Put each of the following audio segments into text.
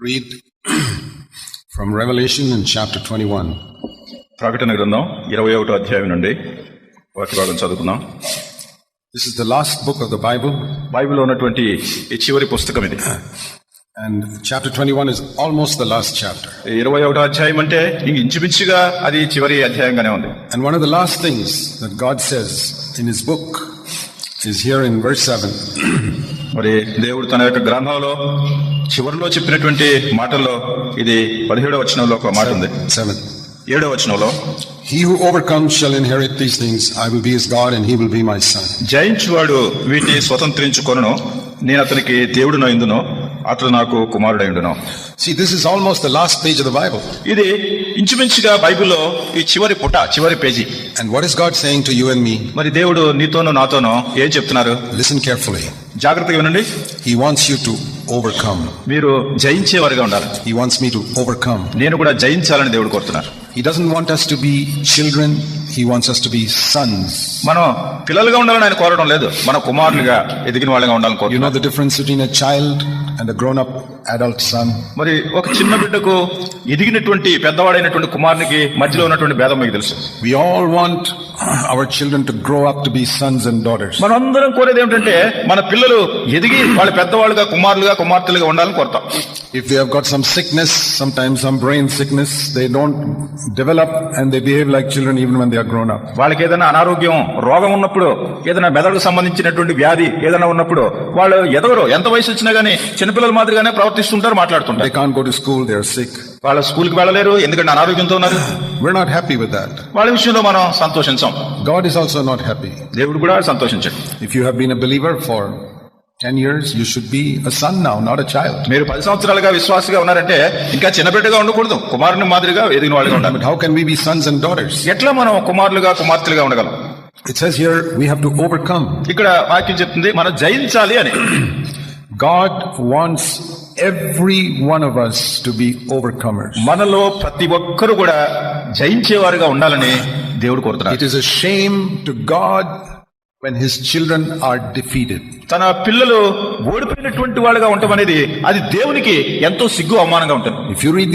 read from Revelation in chapter 21. ప్రకటన గ్రంథం ఇరవై ఒకటో అధ్యాయం నుండి వాక్య భాగం చదువుకుందాం This is the last book of the Bible, బైబిల్లో ఉన్నటువంటి ఈ చివరి పుస్తకం ఇది and chapter 21 is almost the last chapter. ఇరవై ఒకటో అధ్యాయం అంటే ఇంచుమించుగా అది చివరి అధ్యాయంగానే ఉంది And one of the last things that God says in His book is here in verse 7. మరి దేవుడు తన యొక్క గ్రంథంలో చివరిలో చెప్పినటువంటి మాటల్లో ఇది పదిహేడో వచనంలో ఒక మాట ఉంది 7. ఏడో వచనంలో He who overcomes shall inherit these things. I will be his God, and he will be my son. జయించువాడు వీటిని స్వతంత్రించుకొనును నేను అతనికి దేవుడు ఇందును అతడు నాకు కుమారుడైండును See, this is almost the last page of the Bible. ఇది ఇంచుమించుగా బైబిల్లో ఈ చివరి పుట చివరి page And what is God saying to you and me? మరి దేవుడు నీతోనూ నాతోనూ ఏం చెప్తున్నారు Listen carefully. జాగ్రత్తగా వినండి He wants you to overcome మీరు జయించే వారిగా ఉండాలి. He wants me to overcome నేను కూడా జయించాలని దేవుడు కోరుతున్నాను he doesn't want us to be children he wants us to be sons మనం పిల్లలుగా ఉండాలని ఆయన కోరడం లేదు. మన కుమారులుగా ఎదిగిన వాళ్ళగా ఉండాలని కోరుతున్నాను you know the difference between a child and a grown up adult son? మరి ఒక చిన్న బిడ్డకు ఎదిగినటువంటి పెద్దవాడైనటువంటి కుమారునికి మధ్యలో ఉన్నటువంటి భేదం మీకు తెలుసు We all want our children to grow up to be sons and daughters. మనందరం కోరేది ఏమిటంటే మన పిల్లలు ఎదిగి వాళ్ళు పెద్దవాళ్ళుగా కుమారులుగా కుమార్తెలుగా ఉండాలని కోరుతాం If they have got some sickness, sometimes some brain sickness, they don't develop and they behave like children even when they are grown up. వాళ్ళకి ఏదైనా అనారోగ్యం రోగం ఉన్నప్పుడు ఏదైనా మెదడుకు సంబంధించినటువంటి వ్యాధి ఏదైనా ఉన్నప్పుడు వాళ్ళు ఎదగరు ఎంత వయసు వచ్చినా గానీ చిన్నపిల్లల మాదిరిగానే ప్రవర్తిస్తుంటారు మాట్లాడుతుంటారు They can't go to school, they are sick. వాళ్ళ స్కూల్కి వెళ్ళలేరు ఎందుకంటే అనారోగ్యంతో ఉన్నారు We're not happy with that. వాళ్ళ విషయంలో మనం సంతోషించాం God is also not happy. దేవుడు కూడా సంతోషించండి If you have been a believer for 10 years, you should be a son now, not a child. మీరు పది సంవత్సరాలుగా విశ్వాసగా ఉన్నారంటే ఇంకా చిన్నబిడ్డగా ఉండకూడదు కుమారుని మాదిరిగా ఎదిగిన వాళ్ళగా ఉండాలి how can we be sons and daughters? ఎట్లా మనం కుమారులుగా కుమార్తెలుగా ఉండగలం It says here we have to overcome. ఇక్కడ వాక్యం చెప్తుంది మనం జయించాలి అని God wants every one of us to be overcomer మనలో ప్రతి ఒక్కరు కూడా జయించేవారుగా ఉండాలని దేవుడు కోరుతున్నాడు. It is a shame to God when his children are defeated. tana pillalu ఓడిపోయినటువంటి వాళ్ళుగా ఉండటం అనేది అది దేవునికి ఎంతో సిగ్గు అవమానంగా ఉంటుంది. ఇఫ్ యు రీడ్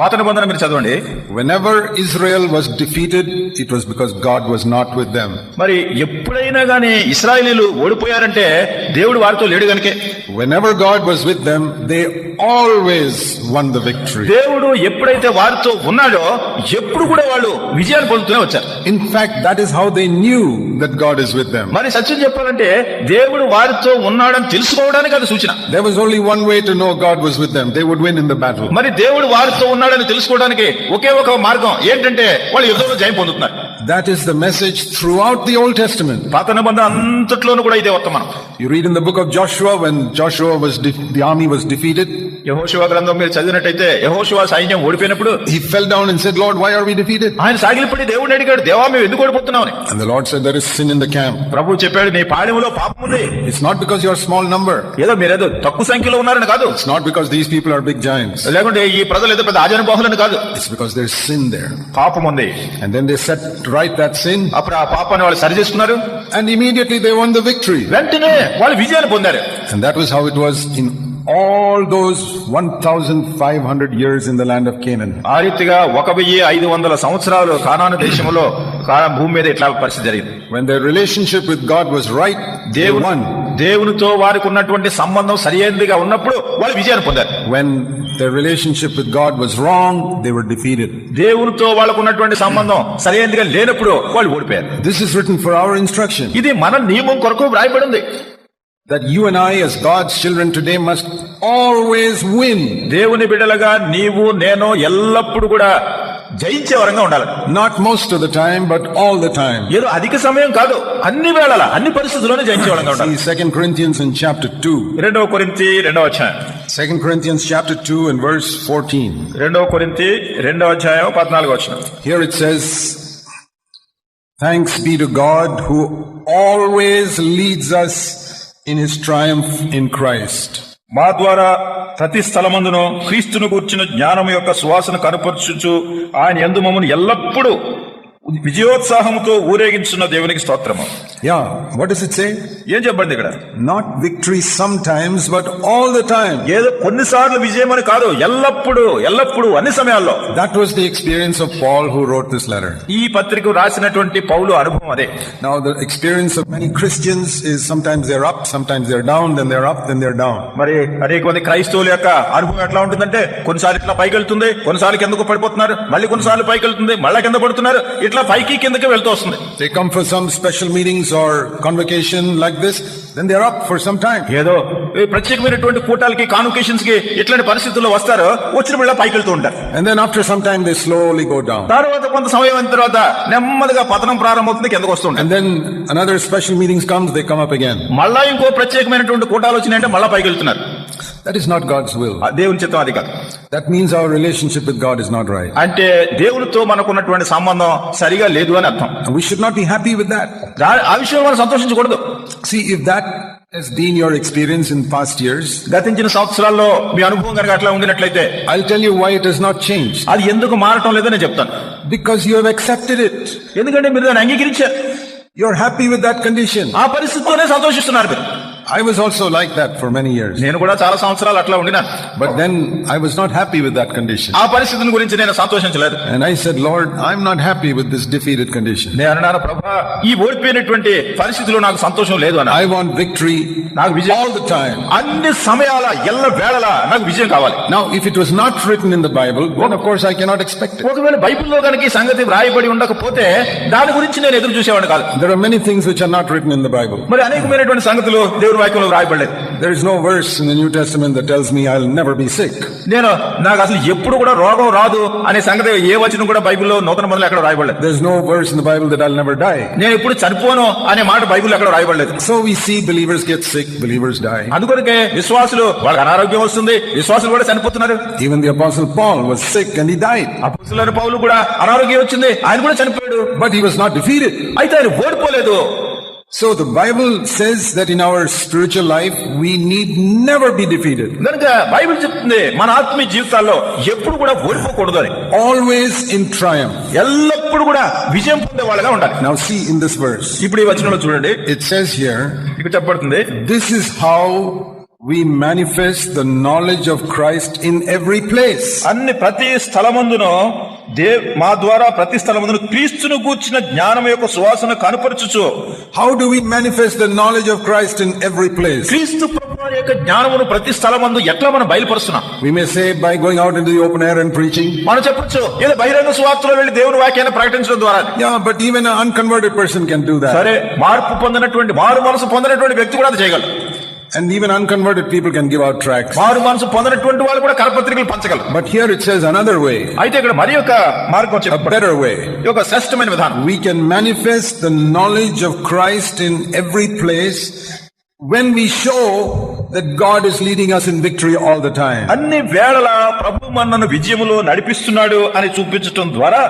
పాత నిబంధన మీరు చదవండి. Whenever Israel was defeated it was because God was not with them మరి ఎప్పుడైనా గాని ఇశ్రాయేలీయులు ఓడిపోయారంటే దేవుడు వారితో లేడు గనుక. Whenever God was with them they always won the victory దేవుడు ఎప్పుడైతే వారితో ఉన్నాడో ఎప్పుడు కూడా వాళ్ళు విజయాలు పొందుతూనే వచ్చారు. In that is how they knew that God God is with them. మరి సత్యం చెప్పాలంటే దేవుడు వారితో ఉన్నాడని తెలుసుకోవడానికి అది సూచన There was only one way to know God was with them. They would win in the battle. మరి దేవుడు వారితో ఉన్నాడని తెలుసుకోవడానికి ఒకే ఒక మార్గం ఏంటంటే వాళ్ళు యుద్ధంలో జయం పొందుతున్నారు That is the message throughout the Old Testament. పాత నిబంధన అంతట్లోనూ కూడా ఇదే వర్తమానం You read in the book of Joshua when Joshua was de- the army was defeated, యహోశివ గ్రంథం మీరు చదివినట్టయితే యహోశివ సైన్యం ఓడిపోయినప్పుడు he fell down and said, "Lord, why are we defeated?" ఆయన సాగిలిపడి దేవుడిని అడిగాడు దేవా మేము ఎందుకు ఓడిపోతున్నామని And the Lord said, "There is sin in the camp. ప్రభు చెప్పాడు నీ పాడెములో పాపం ఉంది It's not because you are a small number. ఏదో మీరేదో తక్కువ సంఖ్యలో ఉన్నారని కాదు It's not because these people are big giants. లేకుంటే ఈ ప్రజలు ఏదో పెద్ద ఆజనబాహులని కాదు It's because there's sin there." పాపం ఉంది And then they set right that sin, అప్పుడు ఆ పాపాన్ని వాళ్ళు సరి చేసుకున్నారు and immediately they won the victory. వెంటనే వాళ్ళు విజయాన్ని పొందారు And that was how it was in all those 1,500 years in the land of Canaan. ఆ రీతిగా ఒక వెయ్యి ఐదు వందల సంవత్సరాలు కానాను దేశంలో కానా భూమి మీద ఇట్లా పరిస్థితి జరిగింది When their relationship with God was right, they దేవుడు. దేవునితో వారికి ఉన్నటువంటి సంబంధం సరియైనదిగా ఉన్నప్పుడు వాళ్ళు విజయాన్ని పొందారు When their relationship with God was wrong, they were defeated. దేవునితో వాళ్ళకు ఉన్నటువంటి సంబంధం సరైనదిగా లేనప్పుడు వాళ్ళు ఓడిపోయారు This is written for our instruction ఇది మన నియమం కొరకు వ్రాయబడింది that you and I, as God's children today, must always win. దేవుని బిడ్డలుగా నీవు నేను ఎల్లప్పుడూ కూడా జయించే వరంగా ఉండాలి Not most of the time, but all the time. ఏదో అధిక సమయం కాదు అన్ని వేళల అన్ని పరిస్థితుల్లోనే జయించే వరంగా ఉండాలి See 2 Corinthians in chapter 2. రెండవ కొరింతి రెండవ అధ్యాయం 2 Corinthians chapter 2 and verse 14. రెండవ కొరింతి రెండవ అధ్యాయం పద్నాలుగు వచ్చిన Here it says, Thanks be to God who always leads us in his triumph in Christ. మా ద్వారా ప్రతి స్థలమందును క్రీస్తును కూర్చిన జ్ఞానం యొక్క సువాసన కనపరచుచు ఆయన ఎందు మమ్మల్ని ఎల్లప్పుడూ విజయోత్సాహంతో ఊరేగించిన దేవునికి స్తోత్రము. Yeah what is it say ఏం చెప్పండి ఇక్కడ? Not victory sometimes but all the time ఏదో కొన్నిసార్లు విజయం అని కాదు ఎల్లప్పుడూ ఎల్లప్పుడు అన్ని సమయాల్లో. That was the experience of Paul who wrote this letter ఈ పత్రిక రాసినటువంటి పౌలు అనుభవం అదే. Now the experience of many Christians is sometimes they are up sometimes they are down then they are up then they are down మరి అనేక మంది క్రైస్తవుల యొక్క అనుభవం అట్లా ఉంటుందంటే కొన్నిసార్లు ఇట్లా పైకి వెళ్తుంది కొన్నిసార్లు కిందకు పడిపోతున్నారు మళ్ళీ కొన్నిసార్లు పైకి వెళ్తుంది మళ్ళీ కింద పడుతున్నారు ఇట్లా పైకి కిందకి వెళ్తూ వస్తుంది. They come for some special meetings or convocation like this then they are up for some time ఏదో ప్రత్యేకమైనటువంటి కూటాలకి కాన్వకేషన్స్కి ఇట్లాంటి పరిస్థితుల్లో వస్తారో వచ్చిన వెళ్ళ పైకి వెళ్తూ ఉంటారు. And then after some time they slowly go down తర్వాత కొంత సమయం అయిన తర్వాత నెమ్మదిగా పతనం ప్రారంభమవుతుంది కిందకి వస్తుంది and then another special meetings comes they come up again మళ్ళా ఇంకో ప్రత్యేకమైనటువంటి కూటాలు వచ్చినాయంటే మళ్ళా పైకి వెళ్తున్నారు. That is not God's will. ఆ దేవుని చిత్తం అది కాదు That means our relationship with God is not right. అంటే దేవునితో మనకున్నటువంటి సంబంధం సరిగా లేదు అని అర్థం And we should not be happy with that. దా- ఆ విషయంలో మనం సంతోషించకూడదు See, if that has been your experience in past years, గతించిన సంవత్సరాల్లో మీ అనుభవం కనుక అట్లా ఉండినట్లయితే I'll tell you why it has not changed. అది ఎందుకు మారటం లేదో నేను చెప్తాను Because you have accepted it. ఎందుకంటే మీరు దాన్ని అంగీకరించారు You're happy with that condition. ఆ పరిస్థితితోనే సంతోషిస్తున్నారు మీరు I was also like that for many years. నేను కూడా చాలా సంవత్సరాలు అట్లా ఉండినాను But then I was not happy with that condition. ఆ పరిస్థితిని గురించి నేను సంతోషించలేదు And I said, Lord, I'm not happy with this defeated condition. నేను అన్నాను ప్రభా ఈ ఓడిపోయినటువంటి పరిస్థితిలో నాకు సంతోషం లేదు అని I want victory నాకు విజయం all the time. అన్ని సమయాల ఎల్ల వేళలా నాకు విజయం కావాలి Now, if it was not written in the Bible, then of course I cannot expect it. ఒకవేళ బైబిల్లో కనుక ఈ సంగతి వ్రాయబడి ఉండకపోతే దాని గురించి నేను ఎదురు చూసేవాడిని కాదు There are many things which are not written in the Bible. మరి అనేకమైనటువంటి సంగతులు ఎవరు వాక్యంలో రాయబడలేదు there is no verse in the New Testament that tells me I will never be sick నేను నాకు అసలు ఎప్పుడు కూడా రోగం రాదు అనే సంగతి ఏ వచనం కూడా బైబిల్లో నూతన మొదలు ఎక్కడ రాయబడలేదు there is no verse in the Bible that I will never die నేను ఎప్పుడూ చనిపోను అనే మాట బైబిల్లో ఎక్కడ రాయబడలేదు so we see believers get sick believers die అందుకొరకే విశ్వాసులు వాళ్ళకి అనారోగ్యం వస్తుంది విశ్వాసులు కూడా చనిపోతున్నారు. Even the apostle Paul was sick and he died apostle పౌలు కూడా అనారోగ్యం వచ్చింది ఆయన కూడా చనిపోయాడు. But he was not defeated అయితే ఆయన ఓడిపోలేదు. So the Bible says that in our spiritual life, we need never be defeated. కనుక బైబిల్ చెప్తుంది మన ఆత్మీయ జీవితాల్లో ఎప్పుడు కూడా ఓడిపోకూడదు అని Always in triumph. ఎల్లప్పుడు కూడా విజయం పొందే వాళ్ళగా ఉండాలి Now see in this verse, ఇప్పుడు ఈ వచనంలో చూడండి it says here, ఇక్కడ చెప్పబడుతుంది this is how we manifest the knowledge of Christ in every place. అన్ని ప్రతి స్థలమందును దే మా ద్వారా ప్రతి స్థలమందును క్రీస్తును కూర్చిన జ్ఞానం యొక్క సువాసన కనపరచుచు How do we manifest the knowledge of Christ in every place? క్రీస్తు యొక్క జ్ఞానమును ప్రతి స్థలమందు ఎట్లా మనం బయలుపరుస్తున్నాం We may say by going out into the open air and preaching. మనం చెప్పొచ్చు ఏదో బహిరంగ సువార్తలో వెళ్ళి దేవుని వాక్యాన్ని ప్రకటించడం ద్వారా but even an unconverted person can do that. సరే మార్పు పొందినటువంటి మారు మనసు పొందినటువంటి వ్యక్తి కూడా అది చేయగలరు And even unconverted people can give out tracts. మారు మనసు పొందినటువంటి వాళ్ళు కూడా కరపత్రికలు పంచగలరు But here it says another way, అయితే ఇక్కడ మరి ఒక మార్గం a చెప్పబడి better way. ఒక శ్రేష్టమైన విధానం We can manifest the knowledge of Christ in every place when we show that God is leading us in victory all the time. అన్ని వేళల ప్రభు మనను విజయములో నడిపిస్తున్నాడు అని చూపించటం ద్వారా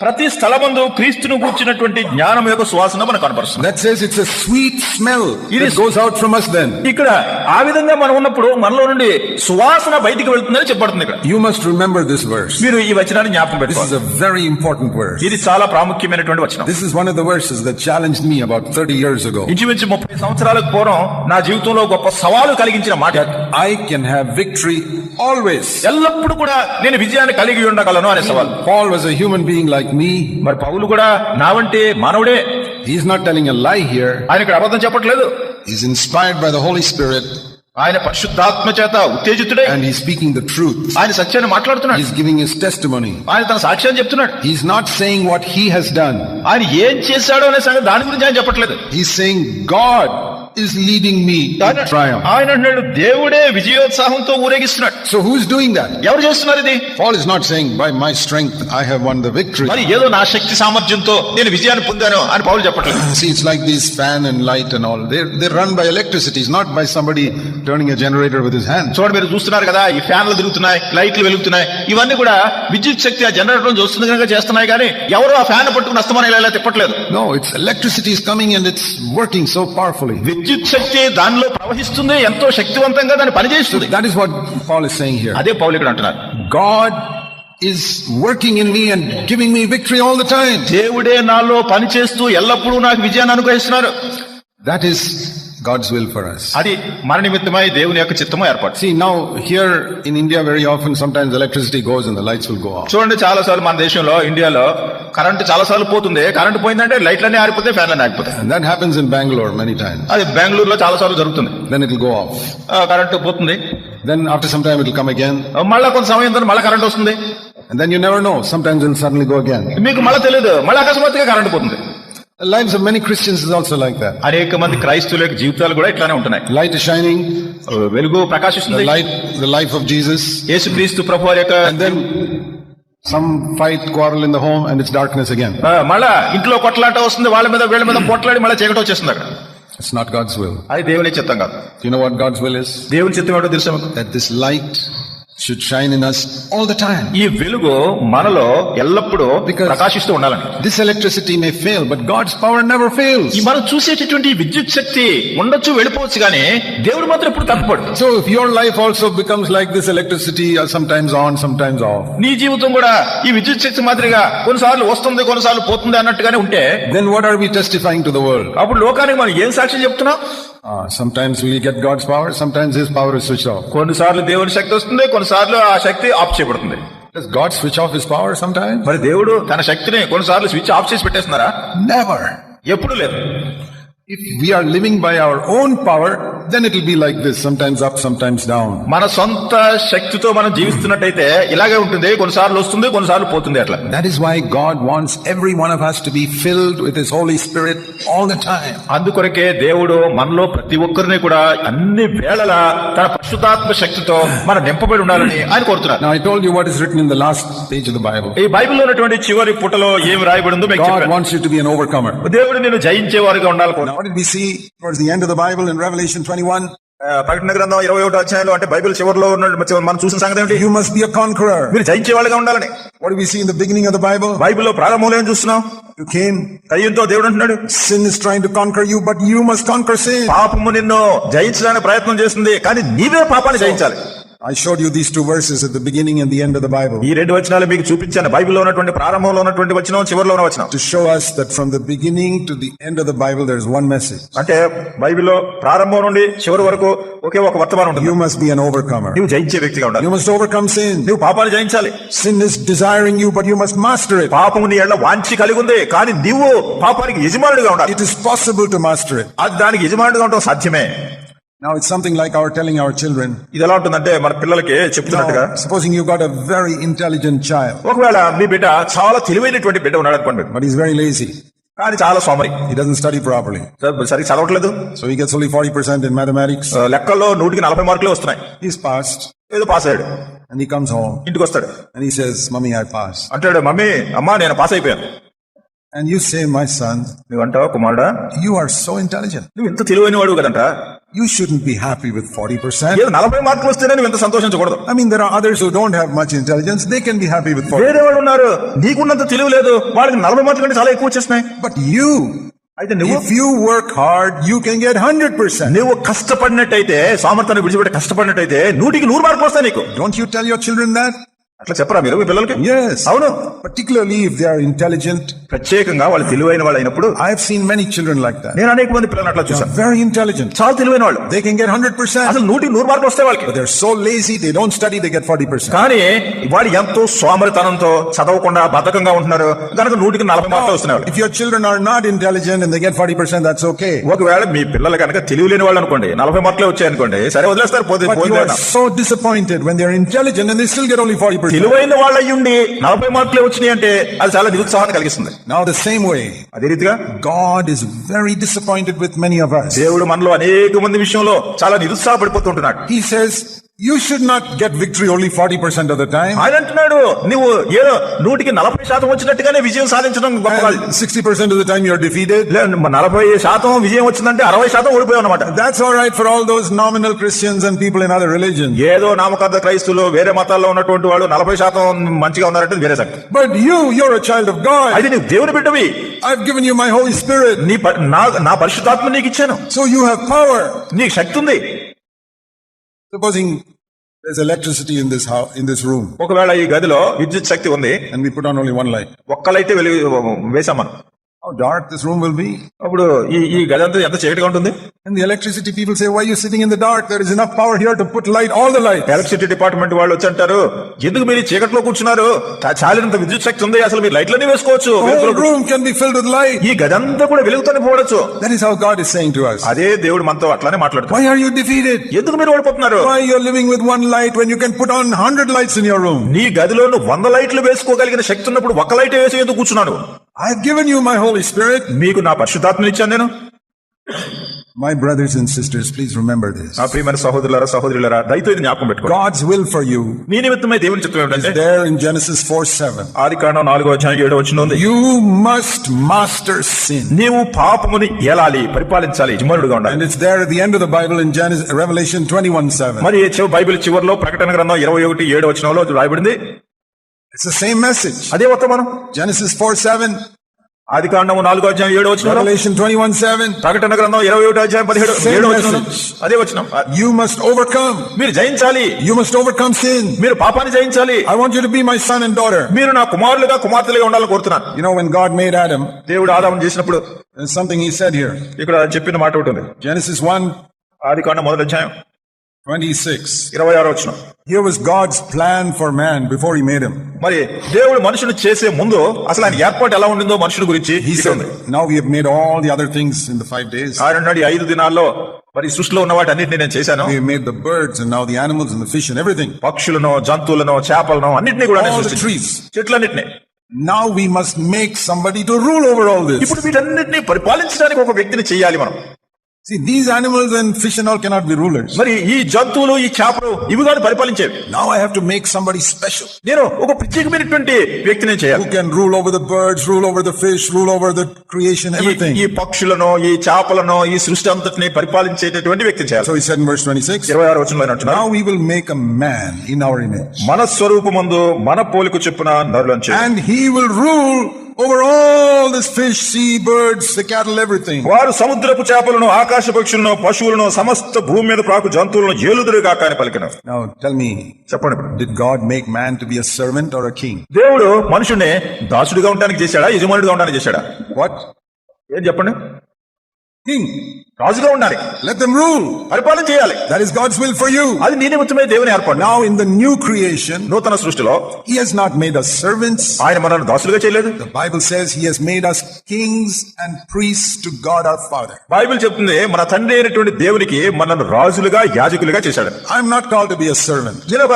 ప్రతి స్థలమందు క్రీస్తును కూర్చున్నటువంటి జ్ఞానం యొక్క సువాసన మనకు కనపరుస్తుంది says it's a sweet smell It that is- goes out from us then. ఇక్కడ ఆ విధంగా మనం ఉన్నప్పుడు మనలో నుండి సువాసన బయటికి వెళ్తుందని చెప్పబడుతుంది ఇక్కడ You must remember this verse. మీరు ఈ వచనాన్ని జ్ఞాపకం This is పెట్టుకోవాలి a very important verse. ఇది చాలా ప్రాముఖ్యమైనటువంటి వచనం This is one of the verses that challenged me about 30 years ago. ఇంచుమించు ముప్పై సంవత్సరాలకు పూర్వం నా జీవితంలో గొప్ప సవాలు కలిగించిన మాట I can have victory always. ఎల్లప్పుడూ కూడా నేను విజయాన్ని కలిగి ఉండగలను అనే సవాల్ Paul was a human being like me. మరి పౌలు కూడా నా వంటి మానవుడే He's not telling a lie here. ఆయన ఇక్కడ అబద్ధం చెప్పట్లేదు He's inspired by the Holy Spirit ఆయన పరిశుద్ధాత్మ చేత ఉత్తేజితుడే and he's speaking the truth. ఆయన సత్యాన్ని మాట్లాడుతున్నాడు He's giving his testimony. ఆయన తన సాక్ష్యాన్ని చెప్తున్నాడు He's not saying what he has done. ఆయన ఏం చేశాడో అనే సంగతి దాని గురించి ఆయన చెప్పట్లేదు He's saying God is leading me to ఆయన triumph. ఆయన అంటున్నాడు దేవుడే విజయోత్సాహంతో ఊరేగిస్తున్నాడు So who's doing that? ఎవరు చేస్తున్నారు ఇది Paul is not saying by my strength I have won the victory. మరి ఏదో నా శక్తి సామర్థ్యంతో నేను విజయాన్ని పొందాను అని పౌలు చెప్పట్లేదు See, it's like these fan and light and all. They're, they're run by electricity. It's not by somebody turning a generator with his hands. చూడండి మీరు చూస్తున్నారు కదా ఈ ఫ్యాన్లు తిరుగుతున్నాయి లైట్లు వెలుగుతున్నాయి ఇవన్నీ కూడా విద్యుత్ శక్తి ఆ జనరేటర్ చూస్తుంది కనుక చేస్తున్నాయి కానీ ఎవరు ఆ ఫ్యాన్ పట్టుకుని అస్తమానం ఇలా ఇలా తిప్పట్లేదు No, it's electricity is coming and it's working so powerfully. విద్యుత్ శక్తి దానిలో ప్రవహిస్తుంది ఎంతో శక్తివంతంగా దాన్ని పనిచేస్తుంది that is what Paul is saying here. అదే పౌలు ఇక్కడ అంటున్నారు God is working in me and giving me victory all the time. దేవుడే నాలో పనిచేస్తూ ఎల్లప్పుడూ నాకు విజయాన్ని అనుగ్రహిస్తున్నారు That is God's will for us. అది మన నిమిత్తమై దేవుని యొక్క చిత్తము ఏర్పాటు See, now here in India, very often, sometimes electricity goes and the lights will go off. చూడండి చాలా సార్లు మన దేశంలో ఇండియాలో కరెంట్ చాలా సార్లు పోతుంది కరెంట్ పోయిందంటే లైట్లన్నీ ఆరిపోతాయి ఫ్యాన్లన్నీ ఆగిపోతాయి And that happens in Bangalore many times. అది బెంగళూరులో చాలా సార్లు జరుగుతుంది Then it will go off. Current పోతుంది Then after some time it will come again. మళ్ళా కొంత సమయం తర్వాత మళ్ళీ కరెంట్ వస్తుంది And then you never know. Sometimes it will suddenly go again. మీకు మళ్ళీ తెలియదు మళ్ళీ అకస్మాత్తుగా కరెంట్ పోతుంది lives of many Christians is also like that. అనేక మంది క్రైస్తవుల యొక్క జీవితాలు కూడా ఇట్లానే ఉంటున్నాయి Light is shining, వెలుగు the ప్రకాశిస్తుంది light, the life of Jesus, యేసుక్రీస్తు ప్రభు వారి యొక్క and then some fight, quarrel in the home, and it's darkness again. ఆ, మళ్ళా ఇంట్లో కొట్లాట వస్తుంది వాళ్ళ మీద వీళ్ళ మీద కొట్లాడి మళ్ళీ చీకటి వచ్చేస్తుంది అక్కడ It's not God's will. అది దేవుని చిత్తం కాదు Do you know what God's will is? దేవుని చిత్తం ఏంటో తెలుసా మీకు? That this light should shine in us all the time. ఈ వెలుగు మనలో ఎల్లప్పుడూ Because- ప్రకాశిస్తూ ఉండాలని This electricity may fail, but God's power never fails. ఈ మనం చూసేటటువంటి విద్యుత్ శక్తి ఉండొచ్చు వెళ్ళిపోవచ్చు కానీ దేవుడు మాత్రం ఎప్పుడు తప్పడు So if your life also becomes like this electricity, uh, sometimes on, sometimes off, నీ జీవితం కూడా ఈ విద్యుత్ శక్తి మాదిరిగా కొన్నిసార్లు వస్తుంది కొన్నిసార్లు పోతుంది అన్నట్టుగానే ఉంటే then what are we testifying to the world? అప్పుడు లోకానికి మనం ఏం సాక్ష్యం చెప్తున్నాం Uh, sometimes we get God's power, sometimes His power is switched off. కొన్నిసార్లు దేవుని శక్తి వస్తుంది కొన్నిసార్లు ఆ శక్తి ఆఫ్ చేయబడుతుంది Does God switch off His power sometimes? మరి దేవుడు తన శక్తిని కొన్నిసార్లు స్విచ్ ఆఫ్ చేసి పెట్టేస్తున్నారా Never. ఎప్పుడు లేదు If we are living by our own power, then it will be like this, sometimes up, sometimes down. మన సొంత శక్తితో మనం జీవిస్తున్నట్టయితే ఇలాగే ఉంటుంది కొన్నిసార్లు వస్తుంది కొన్నిసార్లు పోతుంది అట్లా That is why God wants every one of us to be filled with His Holy Spirit all the time. అందుకొరకే దేవుడు మనలో ప్రతి ఒక్కరిని కూడా అన్ని వేళలా తన పరిశుద్ధాత్మ శక్తితో మనం నింపబడి ఉండాలని ఆయన కోరుతున్నారు Now I told you what is written in the last page of the Bible. ఈ బైబిల్లో ఉన్నటువంటి చివరి పుటలో ఏమి రాయబడిందో మీకు God చెప్పాను wants you to be an overcomer. దేవుడు నేను జయించేవారుగా ఉండాలి కోరుతున్నాడు. Now what did we see towards the end of the Bible in Revelation 21? ఆ, ప్రకటన గ్రంథం ఇరవై ఒకటో అధ్యాయంలో అంటే బైబిల్ చివరిలో ఉన్న మనం చూసిన సంగతి ఏమిటి You must be a conqueror. మీరు జయించే వాళ్ళగా ఉండాలని do we see in the beginning of the Bible? బైబిల్లో ప్రారంభంలో ఏం చూస్తున్నాం To Cain, కయ్యంతో దేవుడు అంటున్నాడు sin is trying to conquer you, but you must conquer sin. పాపము నిన్ను జయించడానికి ప్రయత్నం చేస్తుంది కానీ నీవే పాపాన్ని జయించాలి I showed you these two verses at the beginning and the end of the Bible ఈ రెండు వచనాలు మీకు చూపించాను. బైబిల్లో ఉన్నటువంటి ప్రారంభంలో ఉన్నటువంటి వచనం చివరిలో ఉన్న వచనం. To show us that from the beginning to the end of the Bible there is one message అంటే బైబిల్లో ప్రారంభం నుండి చివరి వరకు ఒకే ఒక వర్తమానం ఉంటుంది. You must be an overcomer నీవు జయించే వ్యక్తిగా ఉండాలి. యు మస్ట్ ఓవర్కమ్ సిన్ నీవు పాపాలు జయించాలి. Sin is desiring you but you must master it పాపం నీ ఎడల వాంచి కలిగి ఉంది కానీ నీవు పాపానికి యజమానుడిగా ఉండాలి. It is possible to master it అది దానికి యజమానుడిగా ఉండడం సాధ్యమే. Now it's something like our telling our children. ఇది ఎలా ఉంటుందంటే మన పిల్లలకి చెప్తున్నట్టుగా supposing you got a very intelligent child, ఒకవేళ మీ బిడ్డ చాలా తెలివైనటువంటి బిడ్డ ఉన్నాడు అనుకోండి but he's very lazy. కానీ చాలా సోమరి He doesn't study properly. సరిగ్గా చదవట్లేదు So he gets only 40% in mathematics. ఆ, లెక్కల్లో నూటికి నలభై మార్కులే వస్తున్నాయి He's passed ఏదో పాస్ అయ్యాడు and he comes home ఇంటికి వస్తాడు and he says, Mummy, I passed. అంటాడు మమ్మీ అమ్మా నేను పాస్ అయిపోయాను And you say, My son, నువ్వు అంటావు కుమారుడా you are so intelligent. నువ్వు ఇంత తెలివైన వాడు కదంట you should be happy with forty percent నలభై మార్కులు వస్తేనే నువ్వు ఎంత సంతోషించకూడదు. I mean there others who don't have much intelligence they can be happy with four ఏదేవాడు ఉన్నారు. నీకున్నంత తెలివి లేదు. వాళ్ళకి నలభై మార్కులు అంటే చాలా ఎక్కువ వచ్చేస్తున్నాయి. But you if you work hard you can get hundred percent నువ్వు కష్టపడినట్టయితే సామర్థ్యాన్ని విడిచిపెట్టి కష్టపడినట్టయితే నూటికి నూరు మార్కులు వస్తాయి నీకు. Don't you tell your children that అట్లా చెప్పరా మీరు? మీ పిల్లలకి? అవును. Particularly if they are intelligent ప్రత్యేకంగా వాళ్ళు తెలివైన వాళ్ళు అయినప్పుడు I seen many children like that నేను అనేక మంది పిల్లలు అట్లా చూసాను వెరీ ఇంటెలిజెంట్ చాలా తెలివైన వాళ్ళు. They can get hundred percent అసలు నూటి నూరు మార్కులు వస్తాయి వాళ్ళకి. They so lazy they don't study they get forty percent కానీ వాళ్ళు ఎంతో సోమరితనంతో చదవకుండా బద్ధకంగా ఉంటున్నారు. కనుక నూటికి నలభై మార్కులు వస్తున్నారు if your children are not intelligent they get forty percent that's okay ఒకవేళ మీ పిల్లలు కనుక తెలివి లేని వాళ్ళు అనుకోండి నలభై మార్కులే వచ్చాయనుకోండి సరే వదిలేస్తారు పోతే so disappointed when they are intelligent they still get only forty percent తెలివైన వాళ్ళు అయ్యుండి నలభై మార్కులే వచ్చినాయి అంటే అది చాలా నిరుత్సాహాన్ని కలిగిస్తుంది Now the same way, అదే రీతిగా is very disappointed with many of us. దేవుడు మనలో అనేక మంది విషయంలో చాలా నిరుత్సాహపడిపోతుంటున్నాడు He you should not get victory only forty percent of the time ఆయన అంటున్నాడు నువ్వు ఏదో నూటికి నలభై శాతం వచ్చినట్టుగానే విజయం సాధించడం sixty percent time you're defeated నలభై శాతం విజయం వచ్చిందంటే అరవై శాతం ఓడిపోయావు అనమాట that's all right for those nominal Christians and people in other ఏదో నామకర్ద క్రైస్తులు వేరే మతాల్లో ఉన్నటువంటి వాళ్ళు నలభై శాతం మంచిగా ఉన్నారంటే వేరే sir but you your child of God అది నీ దేవుని బిడ్డవి. I given you my Holy Spirit నీ నా పరిశుద్ధాత్మ నీకు ఇచ్చాను. సో యూ హావ్ పవర్ నీకు శక్తి ఉంది. Supposing There's electricity in this house, in this room, ఒకవేళ ఈ గదిలో విద్యుత్ శక్తి ఉంది and we put on only one light. ఒక్క లైట్ వెలిగి వేసాం మనం How dark this room will be. అప్పుడు ఈ ఈ గది అంతా ఎంత చీకటిగా ఉంటుంది electricity people say, why are you sitting in the dark? There is enough power here to put light, all the light. Electricity department వాళ్ళు వచ్చి అంటారు ఎందుకు మీరు చీకట్లో కూర్చున్నారు చాలినంత విద్యుత్ శక్తి ఉంది అసలు మీరు లైట్లన్నీ వేసుకోవచ్చు room can be filled with light. ఈ గది అంతా కూడా వెలుగుతూనే పోవచ్చు That is how God is saying to us. అదే దేవుడు మనతో అట్లానే మాట్లాడుతాడు Why are you defeated? ఎందుకు మీరు ఓడిపోతున్నారు Why you're living with one light when you can put on hundred lights in your room? నీ గదిలో నువ్వు వంద లైట్లు వేసుకోగలిగిన శక్తి ఉన్నప్పుడు ఒక లైట్ వేసి ఎందుకు కూర్చున్నాను I've given you my Holy Spirit. మీకు నా పరిశుద్ధాత్మని ఇచ్చాను నేను My brothers and sisters, please remember this. నా ప్రియమైన సహోదరులారా సహోదరులారా దయతో ఇది జ్ఞాపకం పెట్టుకో God's will for you నీ నిమిత్తమై దేవుని చిత్రం is ఏమిటంటే there in Genesis 4 7. ఆది కాండం నాలుగో అధ్యాయం ఏడో వచ్చిన ఉంది You must master sin. నీవు పాపముని ఏలాలి పరిపాలించాలి యజమానుడుగా ఉండాలి And it's there at the end of the Bible in Genesis, Revelation 21 7. మరి చివ- బైబిల్ చివరిలో ప్రకటన గ్రంథం ఇరవై ఒకటి ఏడు వచనంలో రాయబడింది ఇట్స్ ద సేమ్ మెసేజ్ అదే ఒక మనం. జెనసిస్ ఫోర్ సెవెన్ ఆది కాండము అధ్యాయం ఏడు వచ్చిన రెవల్యూషన్ ట్వంటీ వన్ సెవెన్ ప్రకటన గ్రంథం ఇరవై ఒకటి అధ్యాయం పదిహేడు. ఏడు వచ్చిన అదే వచ్చిన యు మస్ట్ ఓవర్ కమ్ మీరు జయించాలి. యు మస్ట్ ఓవర్కమ్ సిన్ మీరు పాపాన్ని జయించాలి. I want you to be my son and daughter మీరు నా కుమారులుగా కుమార్తెలుగా ఉండాలని కోరుతున్నాను. You know when God made Adam దేవుడు ఆదామును చేసినప్పుడు సంథింగ్ హి సెడ్ హియర్ ఇక్కడ చెప్పిన మాట ఉంటుంది జెనసిస్ 1 ఆది కాండము మొదటి అధ్యాయం. 26. ఇరవై ఆరో వచనం Here was God's plan for man before he made him. మరి దేవుడు మనుషుని చేసే ముందు అసలు ఆయన ఏర్పాటు ఎలా ఉండిందో మనుషుని గురించి He ఇక్కడ said, ఉంది. Now we have made all the other things in the five days. ఆయన అన్నాడు "ఈ ఐదు దినాల్లో మరి సృష్టిలో ఉన్న వాటి అన్నింటినీ నేను చేశాను We have made the birds and now the animals and the fish and everything. పక్షులను జంతువులను చేపలను అన్నింటినీ కూడా నేను All the సృష్టించాను. trees. చెట్లన్నింటినీ Now we must make somebody to rule over all this. ఇప్పుడు వీటన్నిటిని పరిపాలించడానికి ఒక వ్యక్తిని చేయాలి మనం See, these animals and fish and all cannot be rulers. మరి ఈ జంతువులు ఈ చేపలు ఇవి కాదు పరిపాలించేవి Now I have to make somebody special నేను ఒక ప్రత్యేకమైనటువంటి వ్యక్తిని చేయాలి who can rule over the birds, rule over the fish, rule over the creation, ఈ- everything. ఈ పక్షులను ఈ చేపలను ఈ సృష్టి అంతటిని పరిపాలించేటటువంటి వ్యక్తిని చేయాలి So he said in verse 26, ఇరవై ఆరు వచనంలో అంటున్నారు Now we will make a man in our image. మన స్వరూపమందు మన పోలిక చెప్పున నరులను చేయాలి And he will rule over all this fish, sea, birds, the cattle, everything. వారు సముద్రపు చేపలను ఆకాశ పక్షులను పశువులను సమస్త భూమి మీద ప్రాకు జంతువులను ఏలుదురుగా కాని పలికిన Now tell me, చెప్పండి did God make man to be a servant or a king? దేవుడు మనుషుని దాసుడిగా ఉండడానికి చేశాడా యజమానుడిగా ఉండడానికి చేశాడా What? ఏం చెప్పండి King. రాజుగా ఉండాలి. లెట్ దెం రూల్ పరిపాలన చేయాలి. That is God's will for you అది నీ నిమిత్తమే దేవుని ఏర్పాటు. Now in the new creation నూతన సృష్టిలో he has not made us servants ఆయన మనల్ని దాసులుగా చేయలేదు. The Bible says he has made us kings and priests to God our father Bible చెప్తుంది మన తండ్రి అయినటువంటి దేవునికి మనల్ని రాజులుగా యాజకులుగా చేశాడు. I am not called to be a servant జనాబ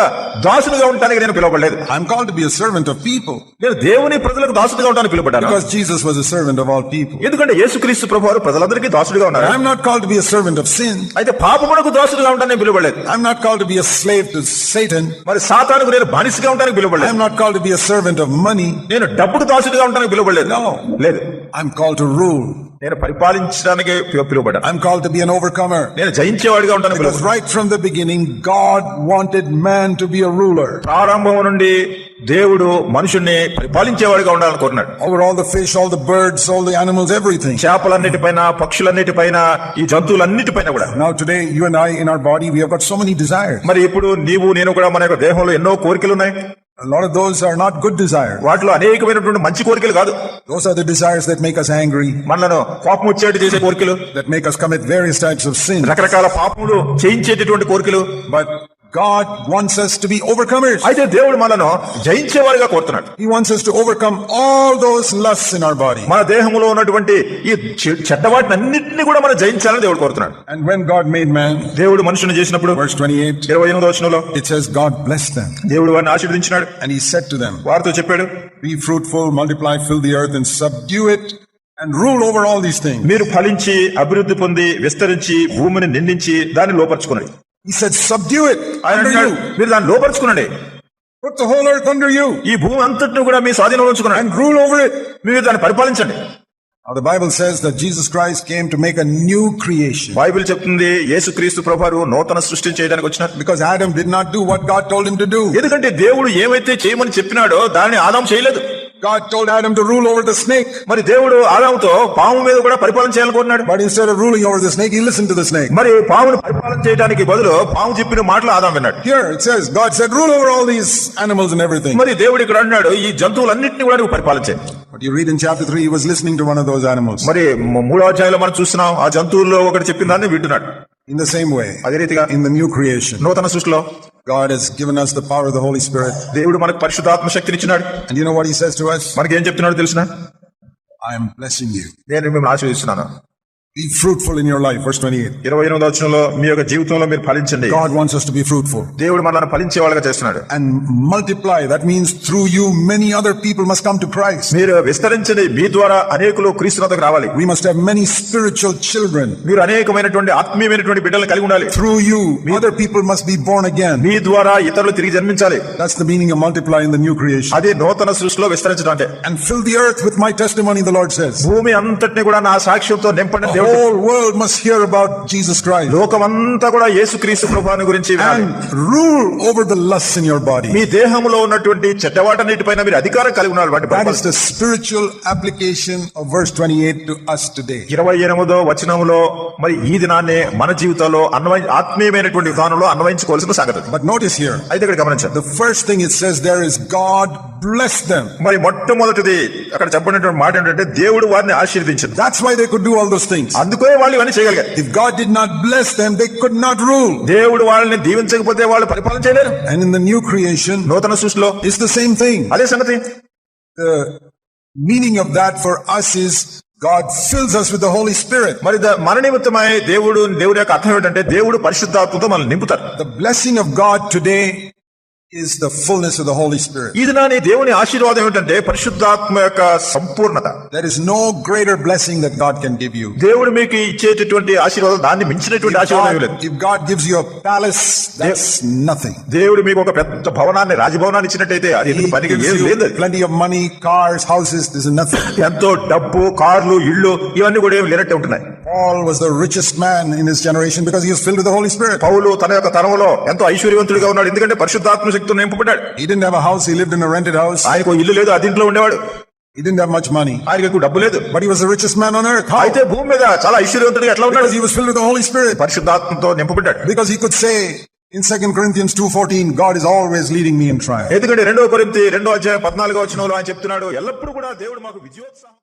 దాసులుగా ఉండడానికి నేను పిలవబడలేదు. I am called to be a servant of people నేను దేవుని ప్రజలకు దాసుడిగా ఉండడానికి పిలవబడ్డాను. Because Jesus was a servant of all people ఎందుకంటే యేసుక్రీస్తు ప్రభువారు ప్రజలందరికీ దాసుడిగా ఉన్నారు. not called to be a servant of sin. అయితే పాపమునకు దాసులుగా ఉండడానికి నేను పిలువబడలేదు I'm not called to be a slave to Satan. మరి సాతానుకు నేను బానిసగా ఉండడానికి పిలువబడలేదు I'm not called to be a servant of money. నేను డబ్బుకు దాసులుగా ఉండడానికి పిలువబడలేదు No. లేదు I'm called to rule. నేను పరిపాలించడానికి పిలువబడ్డా I am called to be an overcomer నేను జయించేవాడిగా ఉంటాను because right from the beginning God wanted man to be a ruler ప్రారంభం నుండి దేవుడు మనుషుణ్ణి పరిపాలించేవాడిగా ఉండాలని కోరినాడు over all the fish all the birds all the animals everything చేపలన్నిటిపైన పక్షులన్నిటిపైన ఈ జంతువులన్నిటిపైన కూడా. Now today you and I in our body we have got so many desires మరి ఇప్పుడు నీవు నేను కూడా మన యొక్క దేహంలో ఎన్నో కోరికలు ఉన్నాయి lot of those are not good desires. వాటిలో అనేకమైనటువంటి మంచి కోరికలు కాదు Those are the desires that make us angry, మనలను కోపం వచ్చేట్టు చేసే కోరికలు that make us commit various types of sin. రకరకాల పాపములు చేయించేటటువంటి కోరికలు But God wants us to be overcomers. అయితే దేవుడు మనను జయించేవాడిగా కోరుతున్నాడు He wants us to overcome all those lusts in our body. మన దేహంలో ఉన్నటువంటి ఈ చెడ్డ వాటిని అన్నింటినీ కూడా మనం జయించాలని దేవుడు కోరుతున్నాడు And when God made man, దేవుడు మనుషుని చేసినప్పుడు verse 28, ఇరవై ఎనిమిదో వచనంలో it says God blessed them. దేవుడు వారిని ఆశీర్వదించినాడు And he said to them, వారితో చెప్పాడు Be fruitful, multiply, fill the earth, and subdue it, and rule over all these things. మీరు ఫలించి అభివృద్ధి పొంది విస్తరించి భూమిని నిండించి దాన్ని లోపరుచుకునండి He said, Subdue it under you. మీరు దాన్ని లోపరుచుకునండి Put the whole earth under you ఈ భూమి అంతటిని కూడా మీ స్వాధీనంలో ఉంచుకునండి and rule over it. మీరు దాన్ని పరిపాలించండి Now, the Bible says that Jesus Christ came to make a new creation Bible చెప్తుంది యేసుక్రీస్తు ప్రభువారు నూతన సృష్టి చేయడానికి వచ్చినారు because Adam did not do what God told him to do. ఎందుకంటే దేవుడు ఏమైతే చేయమని చెప్పినాడో దాన్ని ఆదాం చేయలేదు God told Adam to rule over the snake. మరి దేవుడు ఆదాముతో పాము మీద కూడా పరిపాలన చేయాలనుకుంటున్నాడు But instead of ruling over the snake, he listened to the snake. మరి పామును పరిపాలన చేయడానికి బదులు పాము చెప్పిన మాటలు ఆదాం విన్నాడు Here it says, God said, rule over all these animals and everything. మరి దేవుడు ఇక్కడ అన్నాడు ఈ జంతువులన్నింటినీ కూడా నువ్వు పరిపాలించే But you read in chapter 3, he was listening to one of those animals. మరి మ- మూడో అధ్యాయంలో మనం చూస్తున్నాం ఆ జంతువుల్లో ఒకటి చెప్పిన దాన్ని వింటున్నాడు In the same way, అదే రీతిగా in the new creation, నూతన సృష్టిలో God has given us the power of the Holy Spirit. దేవుడు మనకు పరిశుద్ధాత్మ శక్తిని ఇచ్చినాడు And you know what he says to us? మనకి ఏం చెప్తున్నాడు తెలిసిన I am blessing you. నేను మిమ్మల్ని ఆశీర్వదిస్తున్నాను Be fruitful in your life. Verse 28. ఇరవై ఎనిమిదో వచనంలో మీ యొక్క జీవితంలో మీరు ఫలించండి God wants us to be fruitful. దేవుడు మనల్ని ఫలించే వాళ్ళగా చేస్తున్నాడు And multiply. That means through you, many other people must come to Christ. మీరు విస్తరించండి మీ ద్వారా అనేకులు క్రీస్తునతకు రావాలి We must have many spiritual children. మీరు అనేకమైనటువంటి ఆత్మీయమైనటువంటి బిడ్డలు కలిగి ఉండాలి Through you, other people must be born again. మీ ద్వారా ఇతరులు తిరిగి జన్మించాలి That's the meaning of multiply in the new creation. అది నూతన సృష్టిలో విస్తరించడం అంటే And fill the earth with my testimony, the Lord says. భూమి అంతటిని కూడా నా సాక్ష్యంతో నింపండి The దేవుడు whole world must hear about Jesus Christ. లోకమంతా కూడా యేసుక్రీస్తు ప్రభువాని గురించి వినాలి. And rule over the lusts in your body. మీ దేహంలో ఉన్నటువంటి చెడ్డవాటన్నిటిపైన మీరు అధికారం కలిగి ఉన్నారు వాటి That is the spiritual application of verse 28 to us today. ఇరవై ఎనిమిదో వచనంలో మరి ఈ దినాన్ని మన జీవితంలో అన్వయ ఆత్మీయమైనటువంటి విధానంలో అన్వయించుకోవాల్సిన సంగతి అది. But notice here, అయితే ఇక్కడ గమనించండి the first thing it says there is God bless them. మరి మొట్టమొదటిది అక్కడ చెప్పినటువంటి మాట ఏంటంటే దేవుడు వారిని ఆశీర్వదించింది That's why they could do all those things. అందుకే వాళ్ళు ఇవన్నీ చేయగలిగారు If God did not bless them, they could not rule. దేవుడు వాళ్ళని దీవించకపోతే వాళ్ళు పరిపాలన చేయలేరు And in the new creation, నూతన సృష్టిలో it's the same thing. అదే సంగతి The meaning of that for us is God fills us with the Holy Spirit. మరి ద- మన నిమిత్తమై దేవుడు దేవుడి యొక్క అర్థం ఏంటంటే దేవుడు పరిశుద్ధాత్మతో మనల్ని నింపుతారు The blessing of God today is the fullness of the Holy Spirit. ఈ దినాన్ని దేవుని ఆశీర్వాదం ఏంటంటే పరిశుద్ధాత్మ యొక్క సంపూర్ణత There is no greater blessing that God can give you. దేవుడు మీకు ఇచ్చేటటువంటి ఆశీర్వాదం దాన్ని మించినటువంటి ఆశీర్వాదం లేదు if God gives you a palace, that's nothing. దేవుడు మీకు ఒక పెద్ద భవనాన్ని రాజభవనాన్ని ఇచ్చినట్టయితే అది ఎందుకు పనికి లేదు plenty of money, cars, houses, this is nothing. ఎంతో డబ్బు కార్లు ఇళ్ళు ఇవన్నీ కూడా ఏమి లేనట్టే ఉంటున్నాయి Paul was the richest man in his generation because he was filled with the Holy Spirit. పౌలు తన యొక్క తరంలో ఎంతో ఐశ్వర్యవంతుడిగా ఉన్నాడు ఎందుకంటే పరిశుద్ధాత్మ శక్తితో నింపబడ్డాడు He didn't have a house, he lived in a rented house. ఆయనకు ఇల్లు లేదు అది ఇంట్లో ఉండేవాడు He didn't have much money, ఆయనకు ఎక్కువ డబ్బు లేదు but he was the richest man on earth. How? అయితే భూమి మీద చాలా ఐశ్వర్యవంతుడిగా ఎట్లా ఉన్నాడు Because he was filled with the Holy Spirit. పరిశుద్ధాత్మతో నింపబడ్డాడు Because he could say in 2 Corinthians 2.14, God is always leading me in triumph. ఎందుకంటే రెండో కొరింథీ రెండో అధ్యాయం పద్నాలుగో వచనంలో ఆయన చెప్తున్నాడు ఎల్లప్పుడూ కూడా దేవుడు మాకు విజయోత్సాహం